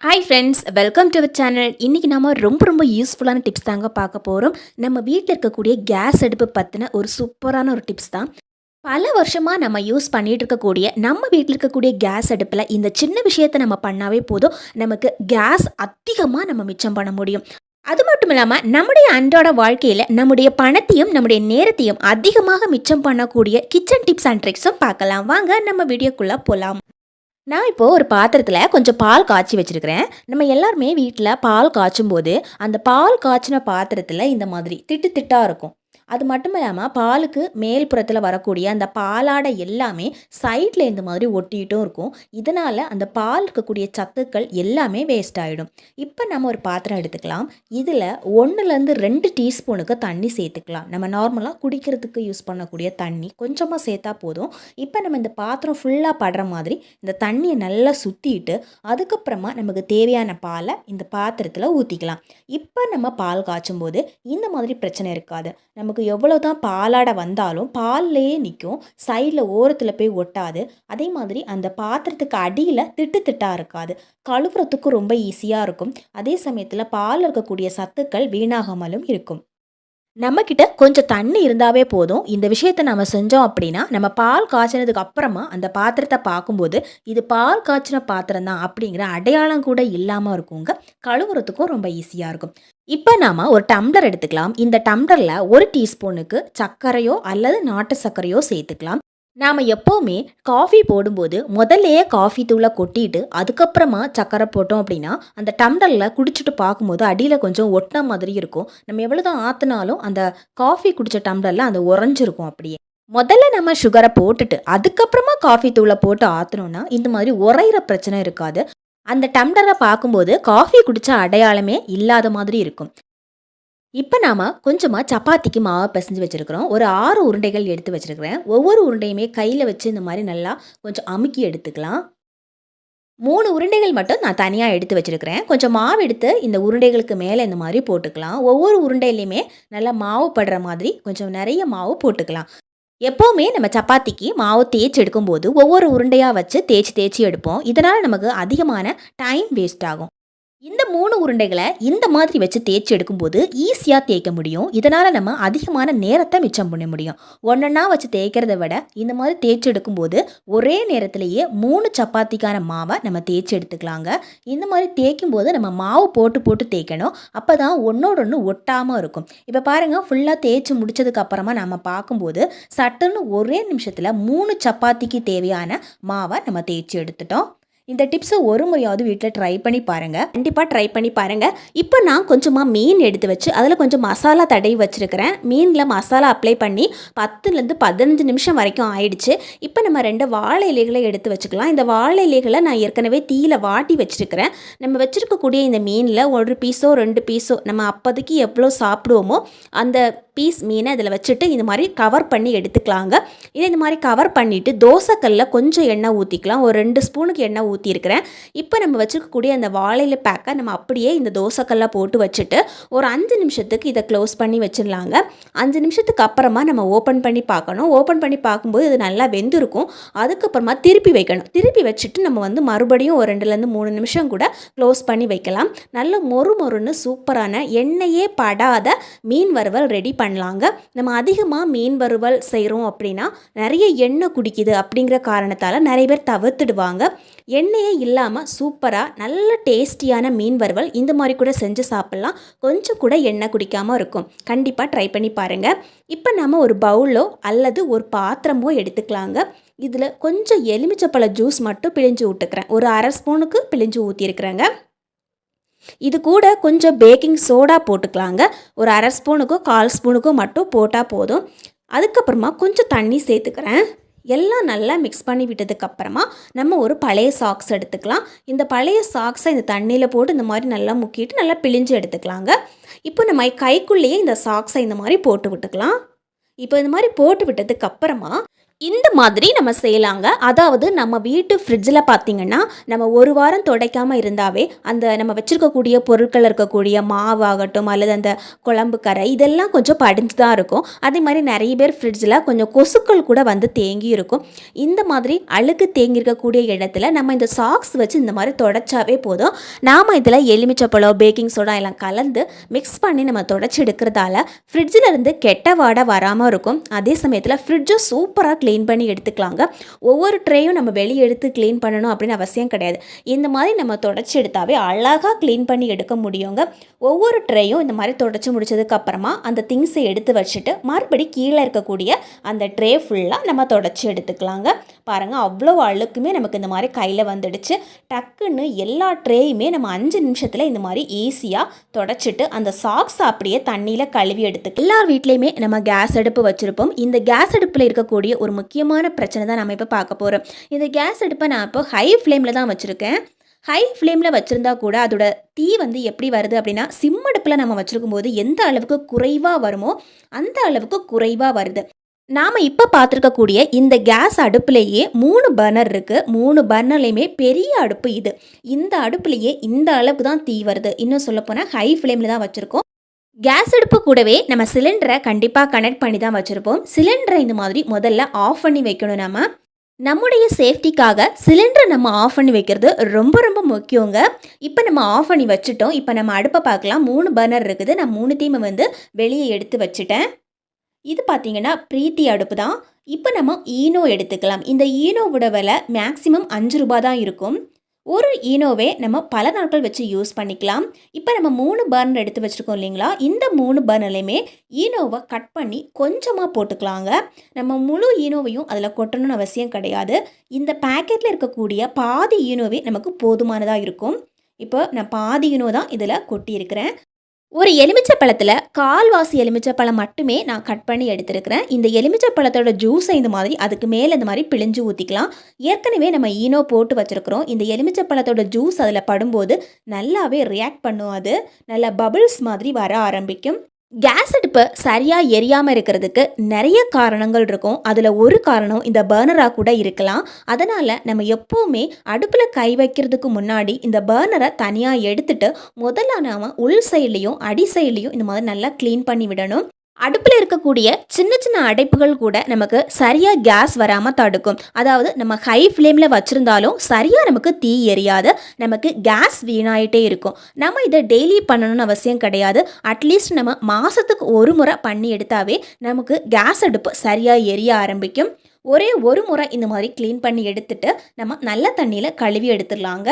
Hi friends welcome to our channel இன்றைக்கி நம்ம ரொம்ப ரொம்ப யூஸ்ஃபுல்லான டிப்ஸ் தாங்க பார்க்க போகிறோம் நம்ம வீட்டில் இருக்கக்கூடிய கேஸ் அடுப்பு பற்றின ஒரு சூப்பரான ஒரு டிப்ஸ் தான். பல வருஷமாக நம்ம யூஸ் பண்ணிகிட்டு இருக்கக்கூடிய நம்ம வீட்டில் இருக்கக்கூடிய கேஸ் அடுப்பில் இந்த சின்ன விஷயத்தை நம்ம பண்ணாவே போதும். நமக்கு கேஸ் அதிகமாக நம்ம மிச்சம் பண்ண முடியும். அது மட்டும் இல்லாமல் நம்முடைய அன்றாட வாழ்க்கையில் நம்முடைய பணத்தையும் நம்முடைய நேரத்தையும் அதிகமாக மிச்சம் பண்ணக்கூடிய கிச்சன் டிப்ஸ் அண்ட் ட்ரிக்ஸும் பார்க்கலாம். வாங்க நம்ம வீடியோக்குள்ளே போகலாம் நான் இப்போது ஒரு பாத்திரத்தில் கொஞ்சம் பால் காய்ச்சி வச்சுருக்கிறேன். நம்ம எல்லாருமே வீட்டில் பால் காய்ச்சும் போது அந்த பால் காய்ச்சின பாத்திரத்தில் இந்த மாதிரி திட்டு திட்டாக இருக்கும். அது மட்டும் இல்லாமல் பாலுக்கு மேல் புறத்தில் வரக்கூடிய அந்த பாலாடை எல்லாமே சைடில் இந்த மாதிரி ஒட்டிகிட்டும் இருக்கும். இதனால் அந்த பால் இருக்கக்கூடிய சத்துக்கள் எல்லாமே வேஸ்ட் ஆகிடும் இப்போ நம்ம ஒரு பாத்திரம் எடுத்துக்கலாம். இதில் ஒன்றுலேருந்து ரெண்டு டீஸ்பூனுக்கு தண்ணி சேர்த்துக்கலாம். நம்ம நார்மலாக குடிக்கிறதுக்கு யூஸ் பண்ணக்கூடிய தண்ணி கொஞ்சமாக சேர்த்தா போதும். இப்போ நம்ம இந்த பாத்திரம் ஃபுல்லாக படுற மாதிரி இந்த தண்ணியை நல்லா சுற்றிட்டு அதுக்கப்புறமா நமக்கு தேவையான பாலை இந்த பாத்திரத்தில் ஊற்றிக்கலாம் இப்போ நம்ம பால் காய்ச்சும் போது இந்த மாதிரி பிரச்சனை இருக்காது. நமக்கு எவ்வளோ தான் பாலாடை வந்தாலும் பால்லையே நிற்கும் சைடில் ஓரத்தில் போய் ஒட்டாது. அதே மாதிரி அந்த பாத்திரத்துக்கு அடியில் திட்டு திட்டாக இருக்காது. கழுவுறதுக்கும் ரொம்ப ஈஸியாக இருக்கும். அதே சமயத்தில் பால் இருக்கக்கூடிய சத்துக்கள் வீணாகாமலும் இருக்கும். நம்மக்கிட்ட கொஞ்சம் தண்ணி இருந்தாவே போதும். இந்த விஷயத்தை நம்ம செஞ்சோம் அப்படின்னா நம்ம பால் காய்ச்சினதுக்கு அப்புறமா அந்த பாத்திரத்தை பார்க்கும்போது இது பால் காய்ச்சின பாத்திரம் தான் அப்படிங்கிற அடையாளம் கூட இல்லாமல் இருக்குங்க. கழுவுறதுக்கும் ரொம்ப ஈஸியாக இருக்கும். இப்போ நாம் ஒரு டம்ளர் எடுத்துக்கலாம். இந்த டம்ளரில் ஒரு டீஸ்பூனுக்கு சர்க்கரையோ அல்லது நாட்டு சர்க்கரையோ சேர்த்துக்கலாம். நாம் எப்போவுமே காஃபி போடும்போது முதல்லையே காஃபி தூளை கொட்டிட்டு அதுக்கப்புறமா சக்கரை போட்டோம் அப்படின்னா அந்த டம்ளரில் குடிச்சிட்டு பார்க்கும்போது அடியில் கொஞ்சம் ஒட்டின மாதிரி இருக்கும். நம்ம எவ்வளோ தான் ஆற்றினாலும் அந்த காஃபி குடித்த டம்ளரில் அந்த உறைஞ்சிருக்கும் அப்படியே. முதல்ல நம்ம சுகரை போட்டுட்டு அதுக்கப்புறமா காஃபி தூளை போட்டு ஆற்றினோன்னா இந்த மாதிரி உறையிற பிரச்சனை இருக்காது. அந்த டம்ளரை பார்க்கும்போது காஃபி குடித்த அடையாளமே இல்லாத மாதிரி இருக்கும். இப்போ நாம் கொஞ்சமாக சப்பாத்திக்கு மாவை பிசைஞ்சு வச்சுருக்கிறோம். ஒரு ஆறு உருண்டைகள் எடுத்து வச்சுருக்கிறேன். ஒவ்வொரு உருண்டையுமே கையில் வச்சு இந்த மாதிரி நல்லா கொஞ்சம் அமுக்கி எடுத்துக்கலாம். மூணு உருண்டைகள் மட்டும் நான் தனியாக எடுத்து வச்சுருக்கிறேன். கொஞ்சம் மாவு எடுத்து இந்த உருண்டைகளுக்கு மேலே இந்த மாதிரி போட்டுக்கலாம். ஒவ்வொரு உருண்டையிலையுமே நல்லா மாவு படுற மாதிரி கொஞ்சம் நிறைய மாவு போட்டுக்கலாம். எப்போவுமே நம்ம சப்பாத்திக்கு மாவு தேய்ச்சி எடுக்கும்போது ஒவ்வொரு உருண்டையாக வச்சு தேய்ச்சி தேய்ச்சி எடுப்போம். இதனால் நமக்கு அதிகமான டைம் வேஸ்ட் ஆகும். இந்த மூணு உருண்டைகளை இந்த மாதிரி வச்சு தேய்ச்சி எடுக்கும்போது ஈஸியாக தேய்க்க முடியும். இதனால் நம்ம அதிகமான நேரத்தை மிச்சம் பண்ண முடியும். ஒன்றா வச்சு தேய்க்கிறத விட இந்த மாதிரி தேய்ச்சி எடுக்கும்போது ஒரே நேரத்திலேயே மூணு சப்பாத்திக்கான மாவை நம்ம தேய்ச்சி எடுத்துக்கலாங்க. இந்த மாதிரி தேய்க்கும் போது நம்ம மாவு போட்டு போட்டு தேய்க்கணும். அப்போ தான் ஒன்றோட ஒன்று ஒட்டாமல் இருக்கும். இப்போ பாருங்கள் ஃபுல்லாக தேய்ச்சி முடிச்சதுக்கப்புறமா நம்ம பார்க்கும்போது சட்டுன்னு ஒரே நிமிஷத்தில் மூணு சப்பாத்திக்கு தேவையான மாவை நம்ம தேய்ச்சி எடுத்துட்டோம். இந்த டிப்ஸை ஒரு முறையாவது வீட்டில் ட்ரை பண்ணி பாருங்கள் கண்டிப்பாக ட்ரை பண்ணி பாருங்கள் இப்போ நான் கொஞ்சமாக மீன் எடுத்து வச்சு அதில் கொஞ்சம் மசாலா தடவி வச்சுருக்கிறேன். மீனில் மசாலா அப்ளை பண்ணி பத்துலேருந்து பதினஞ்சு நிமிஷம் வரைக்கும் ஆயிடுச்சு. இப்போ நம்ம ரெண்டு வாழை இலைகளை எடுத்து வச்சுக்கலாம். இந்த வாழை இலைகளை நான் ஏற்கனவே தீயில் வாட்டி வச்சுருக்கிறேன். நம்ம வச்சுருக்கக்கூடிய இந்த மீனில் ஒரு பீஸோ ரெண்டு பீஸோ நம்ம அப்போதைக்கு எவ்வளோ சாப்பிடுவோமோ அந்த பீஸ் மீனை இதில் வச்சுட்டு இந்த மாதிரி கவர் பண்ணி எடுத்துக்கலாங்க. இதை இந்த மாதிரி கவர் பண்ணிவிட்டு தோசைக்கல்லில் கொஞ்சம் எண்ணெய் ஊற்றிக்கலாம் ஒரு ரெண்டு ஸ்பூனுக்கு எண்ணெய் ஊற்றிருக்கிறேன் இப்போ நம்ம வச்சுருக்கக்கூடிய அந்த வாழையில பேக்கை நம்ம அப்படியே இந்த தோசைக்கல்ல போட்டு வச்சுட்டு ஒரு அஞ்சு நிமிஷத்துக்கு இதை க்ளோஸ் பண்ணி வச்சிடலாங்க. அஞ்சு நிமிஷத்துக்கு அப்புறமா நம்ம ஓப்பன் பண்ணி பார்க்கணும். ஓப்பன் பண்ணி பார்க்கும்போது இது நல்லா வெந்திருக்கும். அதுக்கப்புறமா திருப்பி வைக்கணும். திருப்பி வச்சுட்டு நம்ம வந்து மறுபடியும் ஒரு ரெண்டுலேருந்து மூணு நிமிஷம் கூட க்ளோஸ் பண்ணி வைக்கலாம். நல்ல மொறு மொறுன்னு சூப்பரான எண்ணெயே படாத மீன் வறுவல் ரெடி பண்ணலாங்க. நம்ம அதிகமாக மீன் வறுவல் செய்கிறோம் அப்படின்னா நிறைய எண்ணெய் குடிக்குது அப்படிங்கிற காரணத்தால் நிறைய பேர் தவிர்த்துடுவாங்க. எண்ணெயே இல்லாமல் சூப்பராக நல்ல டேஸ்டியான மீன் வறுவல் இந்த மாதிரி கூட செஞ்சு சாப்பிட்லாம். கொஞ்சம் கூட எண்ணெய் குடிக்காமல் இருக்கும். கண்டிப்பாக ட்ரை பண்ணி பாருங்கள் இப்போ நம்ம ஒரு பவுலோ அல்லது ஒரு பாத்திரமோ எடுத்துக்கலாங்க. இதில் கொஞ்சம் எலுமிச்சப்பழ ஜூஸ் மட்டும் பிழிஞ்சு விட்டுக்கிறேன் ஒரு அரை ஸ்பூனுக்கு பிழிஞ்சு ஊற்றிருக்கிறேங்க இது கூட கொஞ்சம் பேக்கிங் சோடா போட்டுக்கலாங்க. ஒரு அரை ஸ்பூனுக்கோ கால் ஸ்பூனுக்கோ மட்டும் போட்டால் போதும். அதுக்கப்புறமா கொஞ்சம் தண்ணி சேர்த்துக்கிறேன். எல்லாம் நல்லா மிக்ஸ் பண்ணி விட்டதுக்கப்புறமா நம்ம ஒரு பழைய சாக்ஸ் எடுத்துக்கலாம். இந்த பழைய சாக்ஸை இந்த தண்ணியில் போட்டு இந்த மாதிரி நல்லா முக்கிட்டு நல்லா பிழிஞ்சு எடுத்துக்கலாங்க. இப்போ நம்ம கைக்குள்ளேயே இந்த சாக்ஸை இந்த மாதிரி போட்டு விட்டுக்கலாம். இப்போ இந்த மாதிரி போட்டு விட்டதுக்கப்புறமா இந்த மாதிரி நம்ம செய்யலாங்க. அதாவது நம்ம வீட்டு ஃப்ரிட்ஜில் பார்த்திங்கன்னா நம்ம ஒரு வாரம் துடைக்காமல் இருந்தாவே அந்த நம்ம வச்சுருக்கக்கூடிய பொருட்கள் இருக்கக்கூடிய மாவு ஆகட்டும் அல்லது அந்த குழம்பு கரை இதெல்லாம் கொஞ்சம் படிஞ்சு தான் இருக்கும். அதே மாதிரி நிறைய பேர் ஃப்ரிட்ஜில் கொஞ்சம் கொசுக்கள் கூட வந்து தேங்கி இருக்கும். இந்த மாதிரி அழுக்கு தேங்கி இருக்கக்கூடிய இடத்துல நம்ம இந்த சாக்ஸ் வச்சு இந்த மாதிரி தொடச்சாவே போதும். நாம் இதில் எலுமிச்சப்பழம் பேக்கிங் சோடா எல்லாம் கலந்து மிக்ஸ் பண்ணி நம்ம தொடச்சி எடுக்கிறதால ஃப்ரிட்ஜில் இருந்து கெட்ட வாடை வராமல் இருக்கும். அதே சமயத்தில் ஃப்ரிட்ஜும் சூப்பராக க்ளீன் பண்ணி எடுத்துக்கலாங்க. ஒவ்வொரு ட்ரேயும் நம்ம வெளியே எடுத்து க்ளீன் பண்ணணும் அப்படின்னு அவசியம் கிடையாது. இந்த மாதிரி நம்ம தொடச்சி எடுத்தாவே அழகாக க்ளீன் பண்ணி எடுக்க முடியுங்க. ஒவ்வொரு ட்ரேயும் இந்த மாதிரி தொடச்சி முடிச்சதுக்கப்புறமா அந்த திங்ஸை எடுத்து வச்சுட்டு மறுபடி கீழே இருக்கக்கூடிய அந்த ட்ரே ஃபுல்லாக நம்ம தொடச்சி எடுத்துக்கலாங்க. பாருங்கள் அவ்வளோ அழுக்குமே நமக்கு இந்த மாதிரி கையில் வந்துடுச்சு. டக்குன்னு எல்லா ட்ரேயுமே நம்ம அஞ்சு நிமிஷத்தில் இந்த மாதிரி ஈஸியாக தொடச்சிட்டு அந்த சாக்ஸ் அப்படியே தண்ணியில் கழுவி எடுத்து எல்லார் வீட்லேயுமே நம்ம கேஸ் அடுப்பு வச்சுருப்போம். இந்த கேஸ் அடுப்பில் இருக்கக்கூடிய ஒரு முக்கியமான பிரச்சனை தான் நம்ம இப்போ பார்க்க போகிறோம் இந்த கேஸ் அடுப்பை நான் இப்போ ஹை ஃப்ளேமில் தான் வச்சுருக்கேன். ஹை ஃப்ளேமில் வச்சுருந்தா கூட அதோட தீ வந்து எப்படி வருது அப்படின்னா சிம் அடுப்பில் நம்ம வச்சுருக்கும் போது எந்த அளவுக்கு குறைவாக வருமோ அந்த அளவுக்கு குறைவாக வருது. நாம் இப்போ பார்த்துருக்கக்கூடிய இந்த கேஸ் அடுப்புலேயே மூணு பர்னர் இருக்குது மூணு பர்னர்லையுமே பெரிய அடுப்பு இது. இந்த அடுப்புலேயே இந்த அளவுக்கு தான் தீ வருது. இன்னும் சொல்லப்போனால் ஹை ஃப்ளேமில் தான் வச்சுருக்கோம். கேஸ் அடுப்பு கூடவே நம்ம சிலிண்டரை கண்டிப்பாக கனெக்ட் பண்ணி தான் வச்சுருப்போம். சிலிண்டரை இந்த மாதிரி முதல்ல ஆஃப் பண்ணி வைக்கணும் நம்ம நம்முடைய சேஃப்டிக்காக சிலிண்டரை நம்ம ஆஃப் பண்ணி வைக்கிறது ரொம்ப ரொம்ப முக்கியங்க. இப்போ நம்ம ஆஃப் பண்ணி வச்சுட்டோம். இப்போ நம்ம அடுப்பை பார்க்கலாம். மூணு பர்னர் இருக்குது. நான் மூணு தீமை வந்து வெளியே எடுத்து வச்சுட்டேன். இது பார்த்தீங்கன்னா பிரீத்தி அடுப்பு தான். இப்போ நம்ம ஈனோ எடுத்துக்கலாம். இந்த ஈனோவோட விலை மேக்ஸிமம் அஞ்சு ரூபா தான் இருக்கும். ஒரு ஈனோவே நம்ம பல நாட்கள் வச்சு யூஸ் பண்ணிக்கலாம். இப்போ நம்ம மூணு பர்னர் எடுத்து வச்சுருக்கோம் இல்லைங்களா? இந்த மூணு பர்னர்லையுமே ஈனோவை கட் பண்ணி கொஞ்சமாக போட்டுக்கலாங்க. நம்ம முழு ஈனோவையும் அதில் கொட்டணும்னு அவசியம் கிடையாது. இந்த பேக்கெட்டில் இருக்கக்கூடிய பாதி ஈனோவே நமக்கு போதுமானதாக இருக்கும். இப்போ நான் பாதி ஈனோ தான் இதில் கொட்டியிருக்கிறேன். ஒரு எலுமிச்சை பழத்தில் கால்வாசி எலுமிச்சை பழம் மட்டுமே நான் கட் பண்ணி எடுத்திருக்கிறேன். இந்த எலுமிச்சை பழத்தோட ஜூஸை இந்த மாதிரி அதுக்கு மேலே இந்த மாதிரி பிழிஞ்சு ஊற்றிக்கலாம் ஏற்கனவே நம்ம ஈனோ போட்டு வச்சுருக்கிறோம். இந்த எலுமிச்சை பழத்தோட ஜூஸ் அதில் படும்போது நல்லாவே ரியாக்ட் பண்ணும் அது. நல்ல பபிள்ஸ் மாதிரி வர ஆரம்பிக்கும். கேஸ் அடுப்பு சரியாக எரியாமல் இருக்கிறதுக்கு நிறைய காரணங்கள் இருக்கும். அதில் ஒரு காரணம் இந்த பர்னராக கூட இருக்கலாம். அதனால் நம்ம எப்போவுமே அடுப்பில் கை வைக்கிறதுக்கு முன்னாடி இந்த பர்னரை தனியாக எடுத்துட்டு முதல்ல நாம் உள் சைட்லேயும் அடி சைட்லேயும் இந்த மாதிரி நல்லா க்ளீன் பண்ணி விடணும். அடுப்பில் இருக்கக்கூடிய சின்ன சின்ன அடைப்புகள் கூட நமக்கு சரியாக கேஸ் வராமல் தடுக்கும். அதாவது நம்ம ஹை ஃப்ளேமில் வச்சுருந்தாலும் சரியாக நமக்கு தீ எரியாது. நமக்கு கேஸ் வீணாயிட்டே இருக்கும். நம்ம இதை டெய்லி பண்ணணும்னு அவசியம் கிடையாது. அட்லீஸ்ட் நம்ம மாதத்துக்கு ஒரு முறை பண்ணி எடுத்தாவே நமக்கு கேஸ் அடுப்பு சரியாக எரிய ஆரம்பிக்கும். ஒரே ஒரு முறை இந்த மாதிரி க்ளீன் பண்ணி எடுத்துட்டு நம்ம நல்ல தண்ணியில் கழுவி எடுத்துடலாங்க.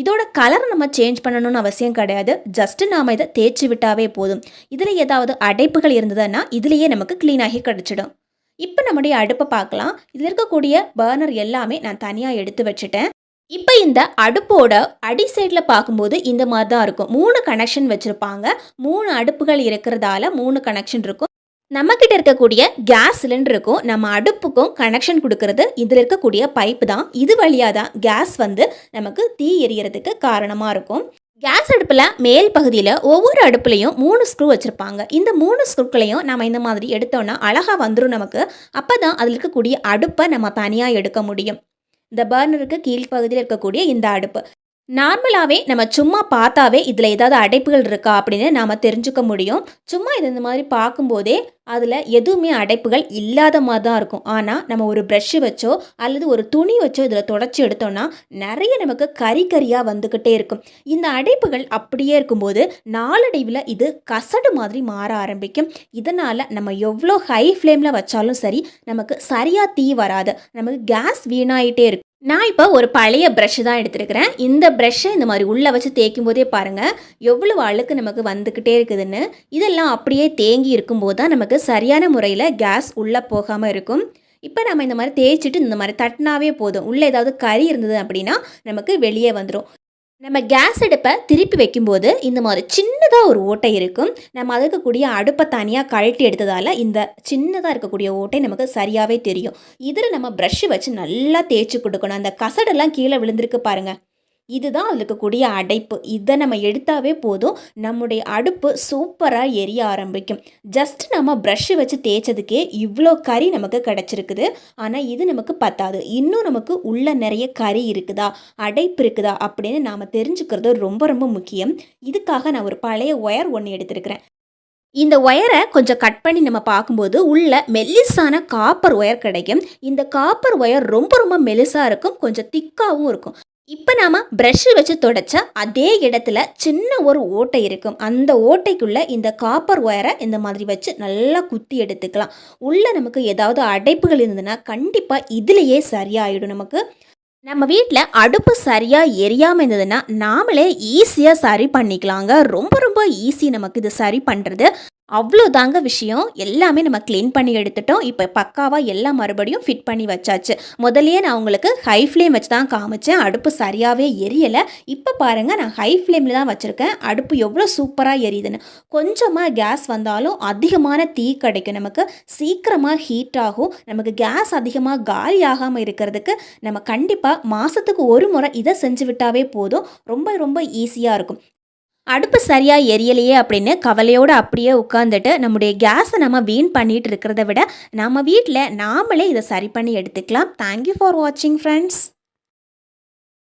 இதோட கலர் நம்ம சேஞ்ச் பண்ணணும்னு அவசியம் கிடையாது. ஜஸ்ட்டு நாம் இதை தேய்ச்சி விட்டாவே போதும். இதில் ஏதாவது அடைப்புகள் இருந்ததுன்னா இதுலேயே நமக்கு க்ளீனாகி கிடச்சிடும். இப்போ நம்முடைய அடுப்பை பார்க்கலாம். இதில் இருக்கக்கூடிய பர்னர் எல்லாமே நான் தனியாக எடுத்து வச்சுட்டேன். இப்போ இந்த அடுப்போட அடி சைடில் பார்க்கும்போது இந்த மாதிரி தான் இருக்கும். மூணு கனெக்ஷன் வச்சுருப்பாங்க. மூணு அடுப்புகள் இருக்கிறதால மூணு கனெக்ஷன் இருக்கும். நம்மக்கிட்ட இருக்கக்கூடிய கேஸ் சிலிண்டருக்கும் நம்ம அடுப்புக்கும் கனெக்ஷன் கொடுக்கறது இதில் இருக்கக்கூடிய பைப்பு தான். இது வழியாக தான் கேஸ் வந்து நமக்கு தீ எரியறதுக்கு காரணமாக இருக்கும். கேஸ் அடுப்பில் மேல் பகுதியில் ஒவ்வொரு அடுப்புலையும் மூணு ஸ்க்ரூ வச்சுருப்பாங்க. இந்த மூணு ஸ்க்ரூக்களையும் நம்ம இந்த மாதிரி எடுத்தோன்னா அழகாக வந்துடும் நமக்கு. அப்போ தான் அதில் இருக்கக்கூடிய அடுப்பை நம்ம தனியாக எடுக்க முடியும். இந்த பர்னருக்கு கீழ்ப்பகுதியில் இருக்கக்கூடிய இந்த அடுப்பு. நார்மலாகவே நம்ம சும்மா பார்த்தாவே இதில் ஏதாவது அடைப்புகள் இருக்கா அப்படின்னு நாம் தெரிஞ்சுக்க முடியும். சும்மா இது இந்த மாதிரி பார்க்கும்போதே அதில் எதுவுமே அடைப்புகள் இல்லாத மாதிரி தான் இருக்கும். ஆனால் நம்ம ஒரு ப்ரஷ்ஷு வச்சோ அல்லது ஒரு துணி வச்சோ இதில் தொடச்சி எடுத்தோம்னா நிறைய நமக்கு கறி கறியாக வந்துக்கிட்டே இருக்கும். இந்த அடைப்புகள் அப்படியே இருக்கும்போது நாளடைவில் இது கசடு மாதிரி மாற ஆரம்பிக்கும். இதனால் நம்ம எவ்வளோ ஹை ஃப்ளேமில் வச்சாலும் சரி நமக்கு சரியாக தீ வராது. நமக்கு கேஸ் வீணாயிட்டே இருக்கும். நான் இப்போ ஒரு பழைய ப்ரஷ் தான் எடுத்திருக்கிறேன். இந்த ப்ரஷ்ஷை இந்த மாதிரி உள்ளே வச்சு தேய்க்கும் போதே பாருங்கள் எவ்வளவு அழுக்கு நமக்கு வந்துக்கிட்டே இருக்குதுன்னு. இதெல்லாம் அப்படியே தேங்கி இருக்கும்போது தான் நமக்கு சரியான முறையில் கேஸ் உள்ளே போகாமல் இருக்கும். இப்போ நம்ம இந்த மாதிரி தேய்ச்சிட்டு இந்த மாதிரி தட்டினாவே போதும். உள்ளே ஏதாவது கறி இருந்தது அப்படின்னா நமக்கு வெளியே வந்துடும் நம்ம கேஸ் அடுப்பை திருப்பி வைக்கும்போது இந்த மாதிரி சின்னதாக ஒரு ஓட்டை இருக்கும். நம்ம அதுக்கு கூடிய அடுப்பை தனியாக கழட்டி எடுத்ததால் இந்த சின்னதாக இருக்கக்கூடிய ஓட்டை நமக்கு சரியாகவே தெரியும். இதில் நம்ம ப்ரஷ்ஷு வச்சு நல்லா தேய்ச்சி கொடுக்கணும். அந்த கசடெல்லாம் கீழே விழுந்திருக்கு பாருங்கள் இதுதான் அதில் இருக்கக்கூடிய அடைப்பு. இதை நம்ம எடுத்தாவே போதும். நம்முடைய அடுப்பு சூப்பராக எரிய ஆரம்பிக்கும். ஜஸ்ட் நம்ம ப்ரஷ்ஷு வச்சு தேய்ச்சதுக்கே இவ்வளோ கறி நமக்கு கிடச்சிருக்குது. ஆனால் இது நமக்கு பத்தாது. இன்னும் நமக்கு உள்ள நிறைய கறி இருக்குதா? அடைப்பு இருக்குதா? அப்படின்னு நாம் தெரிஞ்சுக்கிறது ரொம்ப ரொம்ப முக்கியம். இதுக்காக நான் ஒரு பழைய ஒயர் ஒன்று எடுத்திருக்கிறேன். இந்த ஒயரை கொஞ்சம் கட் பண்ணி நம்ம பார்க்கும்போது உள்ள மெல்லிசான காப்பர் ஒயர் கிடைக்கும். இந்த காப்பர் ஒயர் ரொம்ப ரொம்ப மெலிசாக இருக்கும். கொஞ்சம் திக்காகவும் இருக்கும். இப்போ நாம் ப்ரஷ் வச்சு தொடச்சா அதே இடத்துல சின்ன ஒரு ஓட்டை இருக்கும். அந்த ஓட்டைக்குள்ளே இந்த காப்பர் ஒயரை இந்த மாதிரி வச்சு நல்லா குத்தி எடுத்துக்கலாம். உள்ளே நமக்கு ஏதாவது அடைப்புகள் இருந்ததுன்னா கண்டிப்பாக இதுலேயே சரியாயிடும் நமக்கு. நம்ம வீட்டில் அடுப்பு சரியாக எரியாமல் இருந்ததுன்னா நாமளே ஈஸியாக சரி பண்ணிக்கலாங்க. ரொம்ப ரொம்ப ஈஸி நமக்கு இது சரி பண்ணுறது அவ்வளோதாங்க விஷயம். எல்லாமே நம்ம க்ளீன் பண்ணி எடுத்துட்டோம். இப்போ பக்காவாக எல்லாம் மறுபடியும் ஃபிட் பண்ணி வச்சாச்சு. முதல்லயே நான் உங்களுக்கு ஹை ஃப்ளேம் வச்சு தான் காமிச்சேன். அடுப்பு சரியாகவே எரியலை. இப்போ பாருங்கள் நான் ஹை ஃப்ளேமில் தான் வச்சுருக்கேன். அடுப்பு எவ்வளோ சூப்பராக எரியுதுன்னு. கொஞ்சமாக கேஸ் வந்தாலும் அதிகமான தீ கிடைக்கும் நமக்கு. சீக்கிரமாக ஹீட் ஆகும். நமக்கு கேஸ் அதிகமாக காலி ஆகாமல் இருக்கிறதுக்கு நம்ம கண்டிப்பாக மாதத்துக்கு ஒரு முறை இதை செஞ்சு விட்டாவே போதும். ரொம்ப ரொம்ப ஈஸியாக இருக்கும். அடுப்பு சரியாக எரியலையே அப்படின்னு கவலையோடு அப்படியே உட்காந்துட்டு நம்முடைய கேஸை நம்ம வீண் பண்ணிட்டு இருக்கிறத விட நம்ம வீட்டில் நாமளே இதை சரி பண்ணி எடுத்துக்கலாம். தேங்க்யூ ஃபார் வாட்சிங் ஃப்ரெண்ட்ஸ்